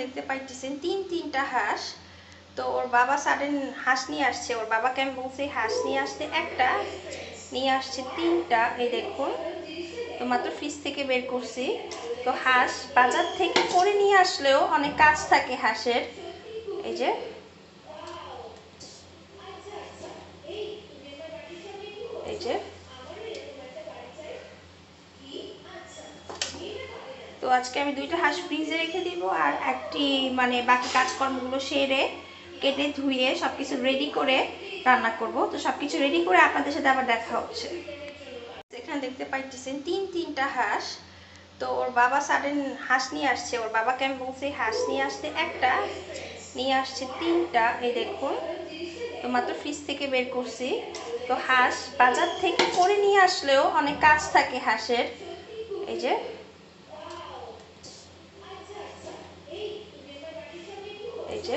দেখতে পাইতেছেন, তিন তিনটা হাঁস। তো ওর বাবা সাডেন হাঁস নিয়ে আসছে, ওর বাবাকে আমি বলছি, হাঁস নিয়ে আসতে একটা, নিয়ে আসছে তিনটা, এই দেখুন, তো মাত্র ফ্রিজ থেকে বের করছি। তো হাঁস বাজার থেকে করে নিয়ে আসলেও অনেক কাজ থাকে হাঁসের। এই যে। এই যে তো আজকে আমি দুইটা হাঁস ফ্রিজে রেখে দিব আর একটি মানে বাকি কাজকর্মগুলো সেরে, কেটে, ধুয়ে সব কিছু রেডি করে রান্না করব। তো সব কিছু রেডি করে আপনাদের সাথে আবার দেখা হচ্ছে। এখানে দেখতে পাইতেছেন তিন তিনটা হাঁস। তো ওর বাবা সাডেন হাঁস নিয়ে আসছে। ওর বাবাকে আমি বলছি, হাঁস নিয়ে আসতে একটা, নিয়ে আসছে তিনটা। এই দেখুন, তো মাত্র ফ্রিজ থেকে বের করছি। তো হাঁস বাজার থেকে করে নিয়ে আসলেও অনেক কাজ থাকে হাঁসের। এই যে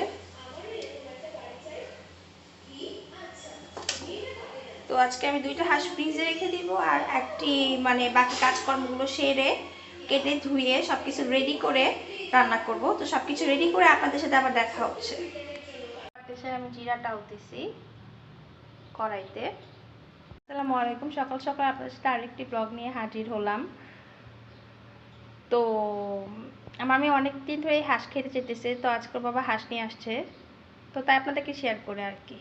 এই তো আজকে আমি দুইটা হাঁস ফ্রিজে রেখে দিব আর একটি মানে বাকি কাজকর্মগুলো সেরে কেটে ধুয়ে সব কিছু রেডি করে রান্না করব। তো সব কিছু রেডি করে আপনাদের সাথে আবার দেখা হচ্ছে। আমি জিরাটা দিছি কড়াইতে। আসসালামু আলাইকুম। সকাল সকাল আপনাদের সাথে আরেকটি ব্লগ নিয়ে হাজির হলাম। তো আমার আমি অনেক দিন ধরে হাঁস খেতে চেতেছে তো আজকে বাবা হাঁস নিয়ে আসছে। তো তাই আপনাদেরকে শেয়ার করে আর কি।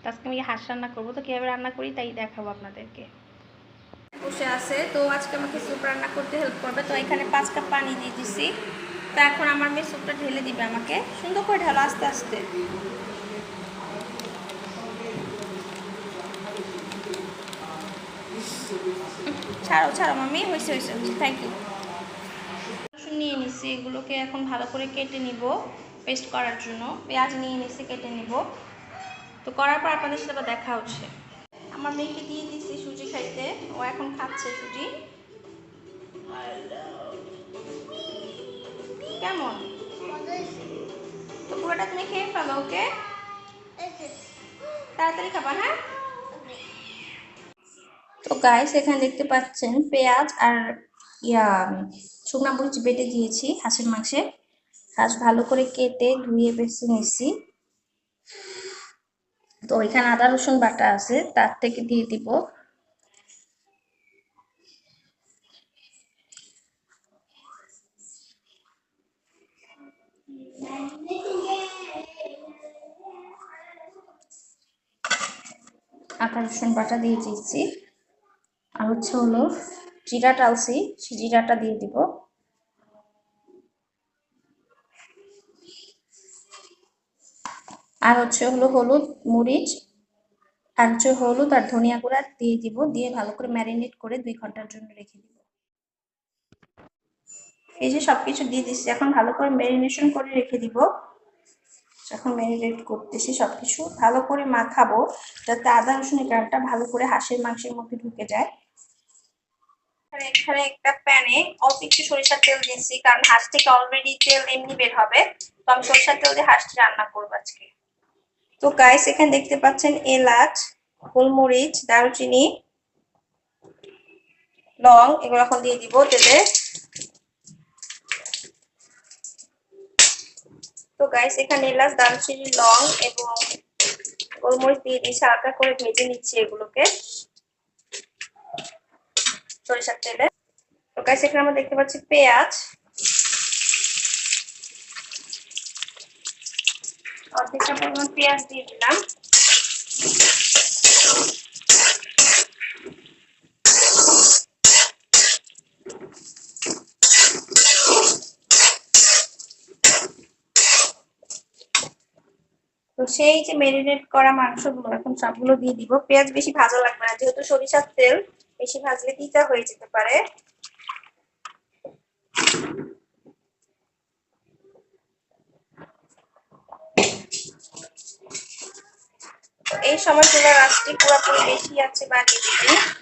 তো আজকে আমি হাঁস রান্না করব, তো কীভাবে রান্না করি তাই দেখাবো আপনাদেরকে। বসে আছে, তো আজকে আমাকে স্যুপ রান্না করতে হেল্প করবে, তো এখানে পাঁচ কাপ পানি দিয়ে দিছি। তো এখন আমার মেয়ে স্যুপটা ঢেলে দিবে আমাকে, সুন্দর করে ঢালো আস্তে আস্তে। ছাড়ো ছাড়ো মামি হয়েছে হয়েছে থ্যাংক ইউ রসুন নিয়ে নিছি এগুলোকে এখন ভালো করে কেটে নিব পেস্ট করার জন্য। পেঁয়াজ নিয়ে নিছি কেটে নিব। তো করার পর আপনাদের সাথে আবার দেখা হচ্ছে। আমার মেয়েকে দিয়ে দিচ্ছি সুজি খাইতে। ও এখন খাচ্ছে সুজি। কেমন? তো পুরোটা তুমি খেয়ে ফেলো, ওকে? তাড়াতাড়ি খাবা হ্যাঁ? তো গাইস এখানে দেখতে পাচ্ছেন পেঁয়াজ আর ইয়া শুকনা মরিচ বেটে দিয়েছি হাঁসের মাংসে। হাঁস ভালো করে কেটে ধুয়ে বেছে নিছি তো এখানে আদা, রসুন বাটা আছে, তার থেকে দিয়ে দিব। আদা, রসুন বাটা দিয়ে দিচ্ছি আর হচ্ছে হলো জিরা টালছি সেই জিরাটা দিয়ে দিব। আর হচ্ছে হলো হলুদ মরিচ, আর হচ্ছে হলুদ আর ধনিয়া গুঁড়া দিয়ে দিব, দিয়ে ভালো করে ম্যারিনেট করে দুই ঘণ্টার জন্য রেখে দিব। এই যে সবকিছু দিয়ে দিচ্ছি, এখন ভালো করে ম্যারিনেশন করে রেখে দিব। এখন ম্যারিনেট করতেছি সবকিছু। ভালো করে মাখাবো যাতে আদা রসুনের গ্রামটা ভালো করে হাঁসের, মাংসের মধ্যে ঢুকে যায়। এখানে একটা প্যানে অল্প একটু সরিষার তেল দিয়েছি, কারণ হাঁস থেকে অলরেডি তেল এমনি বের হবে। তো আমি সরিষার তেল দিয়ে হাঁসটি রান্না করব আজকে। তো গাইস এখানে দেখতে পাচ্ছেন এলাচ, গোলমরিচ, দারুচিনি, লং, এগুলো এখন দিয়ে দিব তেলে। তো গাইস এখানে এলাচ, দারুচিনি, লং এবং গোলমরিচ দিয়ে দিয়েছি, হালকা করে ভেজে নিচ্ছি এগুলোকে সরিষার তেলে। তো গাইস এখানে আমরা দেখতে পাচ্ছি পেঁয়াজ। অর্ধেকটা পরিমাণ পেঁয়াজ দিয়ে দিলাম। তো সেই যে মেরিনেট করা মাংসগুলো, এখন সবগুলো দিয়ে দিব। পেঁয়াজ বেশি ভাজা লাগবে না, যেহেতু সরিষার তেল, বেশি ভাজলে তিতা হয়ে যেতে পারে। এই সময় চুলার আঁচটি পুরোপুরি বেশি আছে বাড়িয়ে দিবেন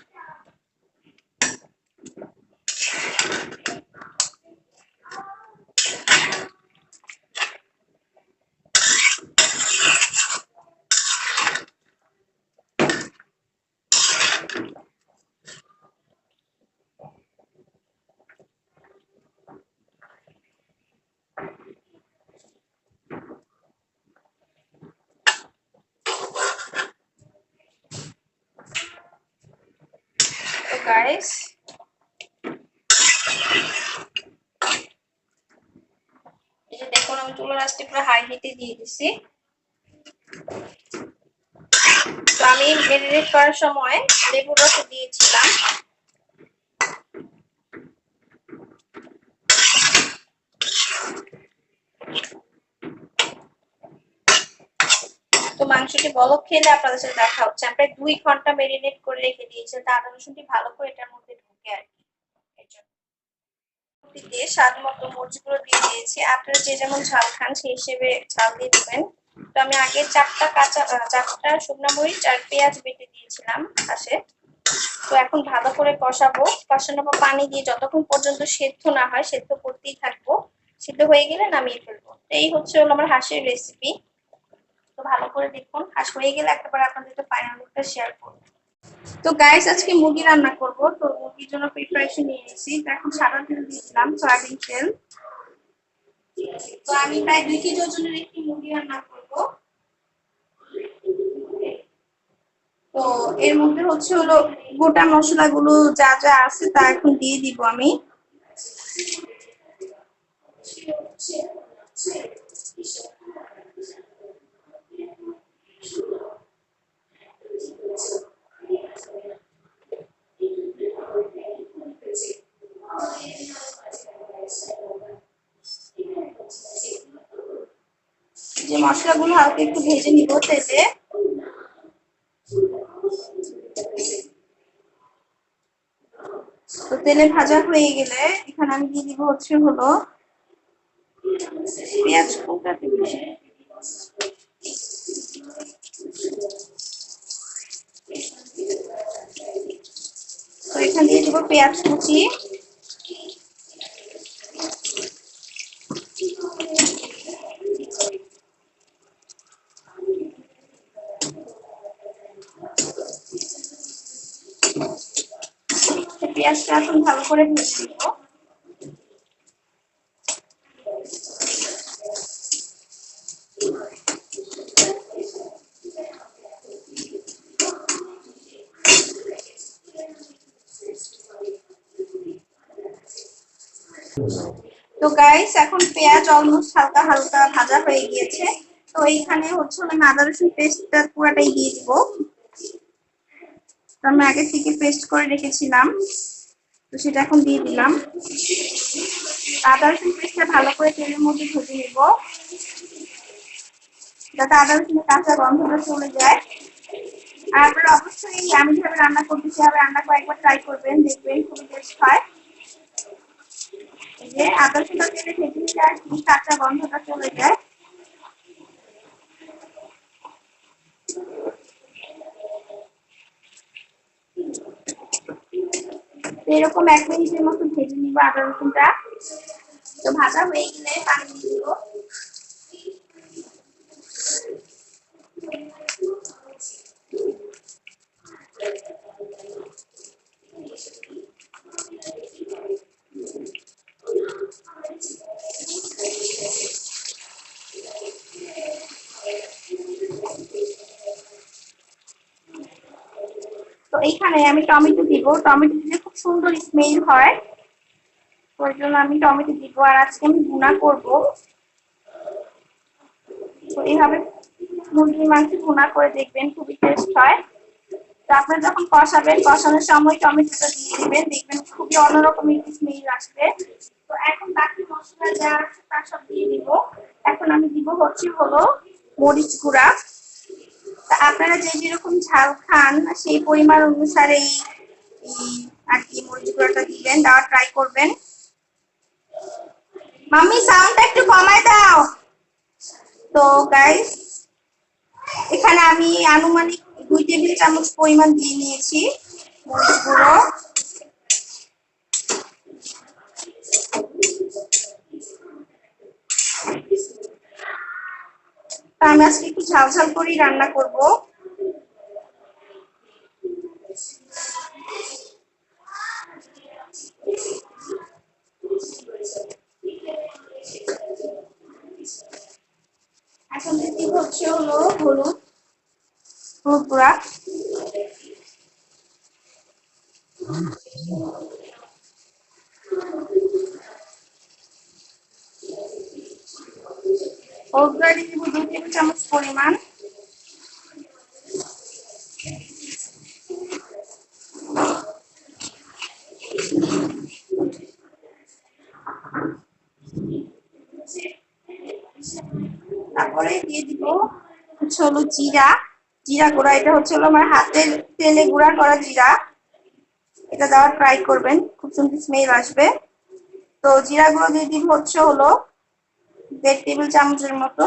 গাইস এই যে দেখুন, আমি চুলার আঁচটি পুরো হাই হিটে দিয়ে দিছি। তো আমি মেরিনেট করার সময় লেবুর রস দিয়েছিলাম তো মাংসটি বলক খেলে আপনাদের সাথে দেখা হচ্ছে। আমরা দুই ঘণ্টা মেরিনেট করে রেখে দিয়েছি তা আদা রসুনটি ভালো করে এটার মধ্যে ঢুকে আর কি। দিয়ে স্বাদ মতো মরিচগুলো দিয়ে দিয়েছি। আপনারা যে যেমন ঝাল খান, সেই হিসেবে ঝাল দিয়ে দিবেন। তো আমি আগে চারটা কাঁচা চারটা শুকনো মরিচ আর পেঁয়াজ বেটে দিয়েছিলাম পাশে তো এখন ভালো করে কষাবো। কষানোর পর পানি দিয়ে যতক্ষণ পর্যন্ত সেদ্ধ না হয়, সেদ্ধ করতেই থাকব। সিদ্ধ হয়ে গেলে নামিয়ে ফেলব। এই হচ্ছে হলো আমার হাঁসের রেসিপি তো ভালো করে দেখুন হাঁস হয়ে গেলে একবার আপনাদের ফাইনাল লুকটা শেয়ার করব তো গাইস আজকে মুরগি রান্না করব তো মুরগির জন্য প্রিপারেশন নিয়ে নিয়েছি তো এখন সাদা তেল দিয়েছিলাম সয়াবিন তেল তো আমি প্রায় দুই কেজি ওজনের একটি মুরগি রান্না করব তো এর মধ্যে হচ্ছে হলো গোটা মশলাগুলো যা যা আছে তা এখন দিয়ে দিব আমি যে মশলাগুলো হালকা একটু ভেজে নিব তেলে। তো তেলে ভাজা হয়ে গেলে এখানে আমি দিয়ে দিব হচ্ছে হলো পেঁয়াজ দিব তো এখানে দিয়ে দিব পেঁয়াজ কুচি। পেঁয়াজটা এখন ভালো করে ভেজে নিব। তো গাইস এখন পেঁয়াজ অলমোস্ট হালকা হালকা ভাজা হয়ে গিয়েছে। তো এইখানে হচ্ছে আমি আদা রসুন পেস্টটা পুরাটাই দিয়ে দিব। তো আমি আগে থেকে পেস্ট করে রেখেছিলাম। তো সেটা এখন দিয়ে দিলাম। আদা রসুন পেস্টটা ভালো করে তেলের মধ্যে ভেজে নিব। যাতে আদা রসুনের কাঁচা গন্ধটা চলে যায়। আর আপনারা অবশ্যই, আমি যেভাবে রান্না করতে সেভাবে রান্না করে একবার ট্রাই করবেন, দেখবেন খুবই টেস্ট হয়। যে রসুনটা তেলে ভেজে নিলে আর কি কাঁচা গন্ধটা চলে যায়। এরকম এক মিনিটের মতো ভেজে নিব আদা রসুনটা। তো ভাজা হয়ে গেলে পানি দিব। তো এইখানে আমি টমেটো দিব। টমেটো দিলে খুব সুন্দর স্মেল হয়। ওই জন্য আমি টমেটো দিব আর আজকে আমি ভুনা করব। তো এইভাবে মুরগির মাংস ভুনা করে দেখবেন, খুবই টেস্ট হয়। তো আপনারা যখন কষাবেন, কষানোর সময় টমেটোটা দিয়ে দিবেন। দেখবেন খুবই অন্যরকম একটি স্মেল আসবে। তো এখন বাকি মশলা যা আছে তা সব দিয়ে দিব। এখন আমি দিব হচ্ছে হলো মরিচ গুঁড়া। তা আপনারা যে যেরকম ঝাল খান, সেই পরিমাণ অনুসারে আর কি মরিচ গুঁড়াটা দিবেন, দেওয়ার ট্রাই করবেন। মাম্মি সাউন্ডটা একটু কমায় দাও। তো গাইস এখানে আমি আনুমানিক দুই টেবিল চামচ পরিমাণ দিয়ে নিয়েছি মরিচ গুঁড়ো। আমি আজকে একটু ঝাল ঝাল করেই রান্না করব। এখন হচ্ছে হলো হলুদ হলুদ গুঁড়া হলুদ গুঁড়া দিয়ে দিব দুই টেবিল চামচ পরিমাণ তারপরে দিয়ে দিব হচ্ছে হলো জিরা। জিরা গুঁড়া, এটা হচ্ছে হলো আমার হাতের তেলে গুঁড়া করা জিরা। এটা দেওয়ার ট্রাই করবেন, খুব সুন্দর স্মেল আসবে। তো জিরা গুঁড়ো দিয়ে দিব হচ্ছে হলো দেড় টেবিল চামচের মতো।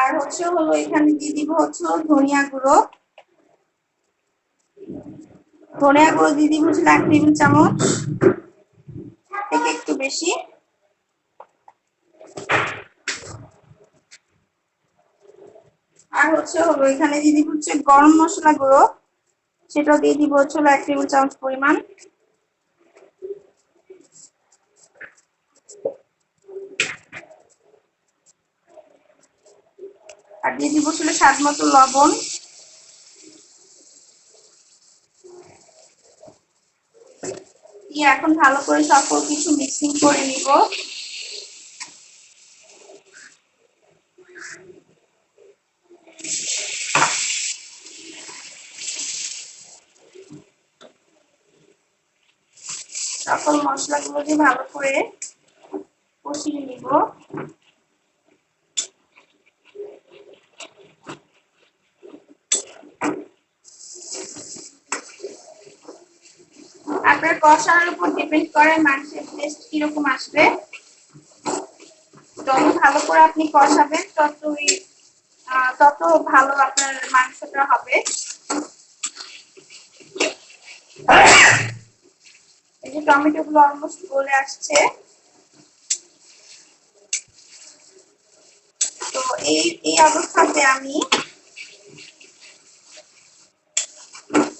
আর হচ্ছে হলো এখানে দিয়ে দিব হচ্ছে ধনিয়া গুঁড়ো। ধনিয়া গুঁড়ো দিয়ে দিব হচ্ছে এক টেবিল চামচ, থেকে একটু বেশি। আর হচ্ছে হলো, এখানে দিয়ে দিব হচ্ছে গরম মশলা গুঁড়ো। সেটাও দিয়ে দিব হচ্ছে হলো এক টেবিল চামচ পরিমাণ। আর দিয়ে দিব হচ্ছে স্বাদ মতো লবণ। দিয়ে এখন ভালো করে সকল কিছু মিক্সিং করে নিব। সকল দিয়ে ভালো করে কষিয়ে নিব। আপনার কষানোর উপর ডিপেন্ড করে মাংসের টেস্ট কীরকম আসবে। যত ভালো করে আপনি কষাবেন, ততই তত ভালো আপনার মাংসটা হবে। যে টমেটো গুলো অলমোস্ট গলে আসছে। তো এই এই অবস্থাতে আমি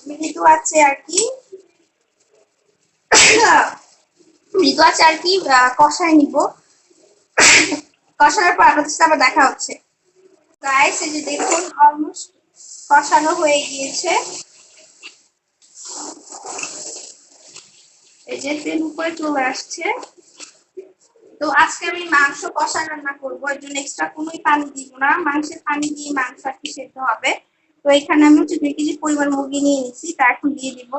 মৃদু আছে আর কি। মৃদু আছে আর কি কষায় নিব। কষানোর পর আপনাদের সাথে আবার দেখা হচ্ছে। গাইস এই যে দেখুন অলমোস্ট কষানো হয়ে গিয়েছে। যে তেল উপরে চলে আসছে। তো আজকে আমি মাংস কষা রান্না করব, এর জন্য এক্সট্রা কোনোই পানি দিব না। মাংসের পানি দিয়ে মাংস আর কি সেদ্ধ হবে। তো এখানে আমি হচ্ছে দুই কেজি পরিমাণ মুরগি নিয়ে নিচ্ছি তা এখন দিয়ে দিব।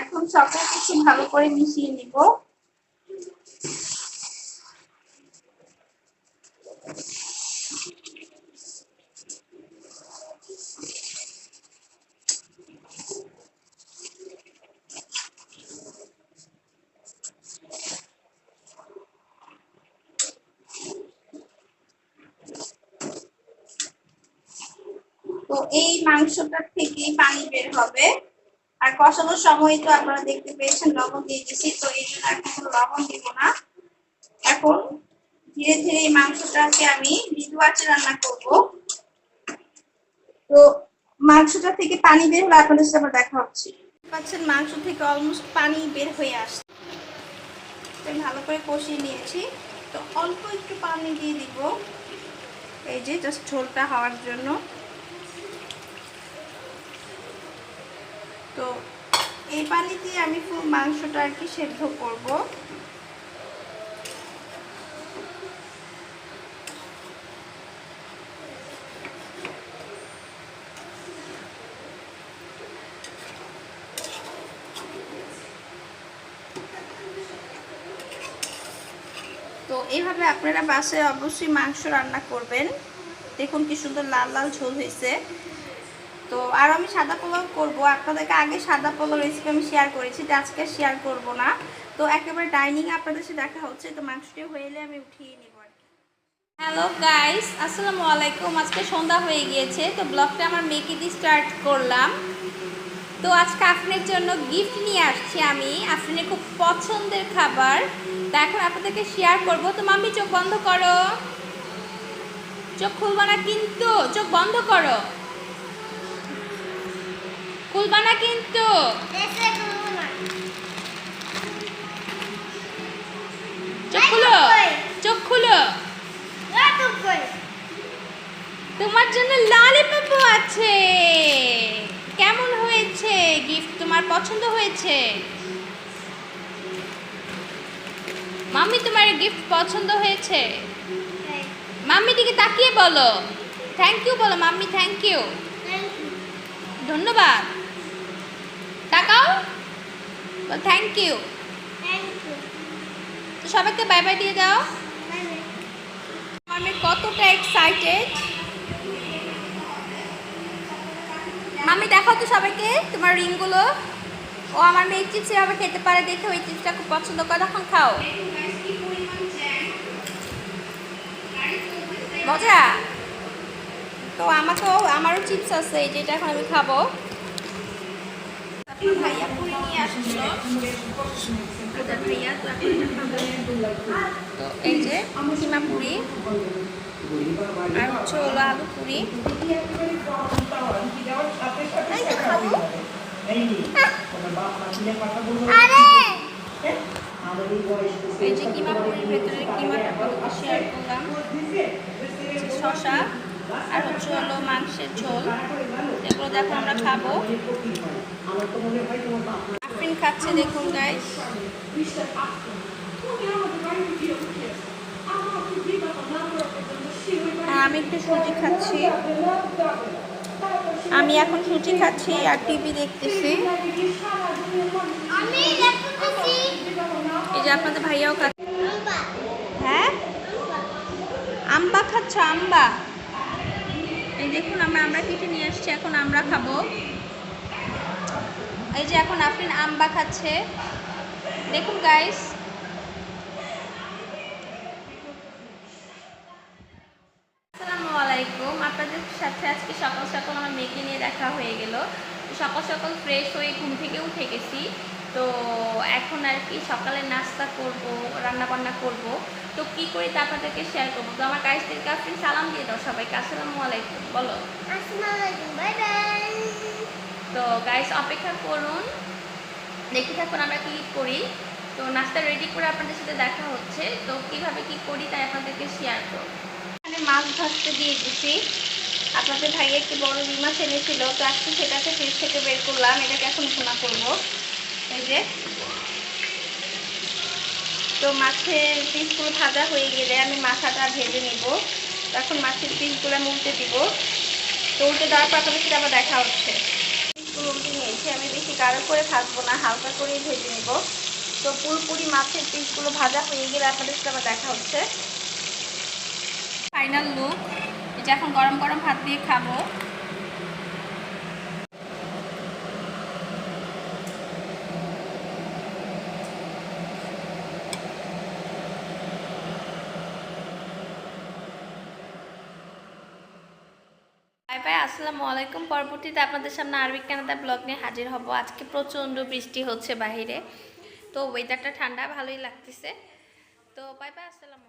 এখন সকল কিছু ভালো করে মিশিয়ে নিব। তো এই মাংসটার থেকেই পানি বের হবে। আর কষানোর সময় তো আপনারা দেখতে পেয়েছেন লবণ দিয়ে দিয়েছি, তো এই জন্য কোনো লবণ দিব না। এখন ধীরে ধীরে এই মাংসটাকে আমি মৃদু আঁচে রান্না করব। তো মাংসটা থেকে পানি বের হলে আপনাদের সাথে আবার দেখা হচ্ছে। পাচ্ছেন মাংস থেকে অলমোস্ট পানি বের হয়ে আসছে। ভালো করে কষিয়ে নিয়েছি। তো অল্প একটু পানি দিয়ে দিব। এই যে জাস্ট ঝোলটা হওয়ার জন্য। তো এই পানি দিয়ে আমি পুরো মাংসটা আর কি সেদ্ধ করব। তো এইভাবে আপনারা বাসায় অবশ্যই মাংস রান্না করবেন। দেখুন কি সুন্দর লাল লাল ঝোল হয়েছে। তো আর আমি সাদা পোলাও করব। আপনাদেরকে আগে সাদা পোলাও রেসিপি আমি শেয়ার করেছি, তো আজকে শেয়ার করব না। তো একেবারে ডাইনিং আপনাদের সাথে দেখা হচ্ছে, তো মাংসটি হয়ে এলে আমি উঠিয়ে নিব হ্যালো গাইস আসসালামু আলাইকুম। আজকে সন্ধ্যা হয়ে গিয়েছে, তো ব্লগটা আমার মেয়েকে দিয়ে স্টার্ট করলাম। তো আজকে আফরিনের জন্য গিফট নিয়ে আসছি আমি, আফরিনের খুব পছন্দের খাবার। তো এখন আপনাদেরকে শেয়ার করব। তো মাম্মি, চোখ বন্ধ করো। চোখ খুলবা না কিন্তু, চোখ বন্ধ করো। খুলবা না কিন্তু। চোখ খুলো চোখ খুলো। তোমার জন্য ললিপপও আছে। কেমন হয়েছে? গিফট তোমার পছন্দ হয়েছে? মাম্মি তোমার গিফট পছন্দ হয়েছে? মাম্মি দিকে তাকিয়ে বলো। থ্যাংক ইউ বলো মাম্মি থ্যাংক ইউ ধন্যবাদ। তাকাও। থ্যাংক ইউ তো সবাইকে বাই বাই দিয়ে দাও। আমি কতটা এক্সাইটেড মামি দেখাও তো সবাইকে তোমার রিংগুলো। ও আমার মেয়ে চিপস এভাবে খেতে পারে দেখে ওই চিপসটা খুব পছন্দ করে। তখন খাও। মজা। তো আমাকেও আমারও চিপস আছে এই যেটা এখন আমি খাব। ভাইয়া তো এই যে কিমা পুরি আর হচ্ছে হলো আলু পুরি এই যে কিমা পুরির ভেতরে কিমাটা শেয়ার করলাম শশা আর হচ্ছে হলো মাংসের ঝোল এগুলো দেখো আমরা খাব আফরিন খাচ্ছে দেখুন গাইস আর আমি একটু সুজি খাচ্ছি। আমি এখন সুজি খাচ্ছি আর টিভি দেখতেছি। এই যে আপনাদের ভাইয়াও খাচ্ছে। হ্যাঁ? আম্বা খাচ্ছ, আম্বা? এই দেখুন, আমরা আমরা কেটে নিয়ে আসছি এখন আমরা খাব। এই যে এখন আফরিন আম্বা খাচ্ছে। দেখুন গাইস আসসালামু আলাইকুম। আপনাদের সাথে আজকে সকাল সকাল আমার মেয়েকে নিয়ে দেখা হয়ে গেল। সকাল সকাল ফ্রেশ হয়ে ঘুম থেকে উঠে গেছি। তো এখন আর কি সকালে নাস্তা করব রান্না বান্না করব। তো কি করি তা আপনাদেরকে শেয়ার করব? তো আমার গাইসদেরকে আপনি সালাম দিয়ে দাও সবাইকে। আসসালামু আলাইকুম, বলো। তো গাইস অপেক্ষা করুন। দেখি থাকুন আমরা কি করি। তো নাস্তা রেডি করে আপনাদের সাথে দেখা হচ্ছে। তো কীভাবে কি করি তাই আপনাদেরকে শেয়ার করব। এখানে মাছ ভাজতে দিয়ে দিছি। আপনাদের ভাইয়া একটি বড় মাছ এনেছিল। তো আজকে সেটাকে ফ্রিজ থেকে বের করলাম। এটাকে এখন ভুনা করব। এই যে। তো মাছের পিসগুলো ভাজা হয়ে গেলে আমি মাথাটা ভেজে নিব। তো এখন মাছের পিসগুলো আমি উল্টে দিব। তো উল্টে দেওয়ার পর আপনাদের সাথে আবার দেখা হচ্ছে। নিয়েছি আমি বেশি গাঢ় করে ভাজবো না, হালকা করেই ভেজে নিব। তো পুরোপুরি মাছের পিসগুলো ভাজা হয়ে গেলে আপনাদের সাথে আবার দেখা হচ্ছে। ফাইনাল লুক এটা এখন গরম গরম ভাত দিয়ে খাব বাই বাই আসসালামু আলাইকুম। পরবর্তীতে আপনাদের সামনে আরবি কানাদা ব্লগ নিয়ে হাজির হব। আজকে প্রচণ্ড বৃষ্টি হচ্ছে বাহিরে। তো ওয়েদারটা ঠান্ডা, ভালোই লাগতেছে। তো বাই বাই আসসালামু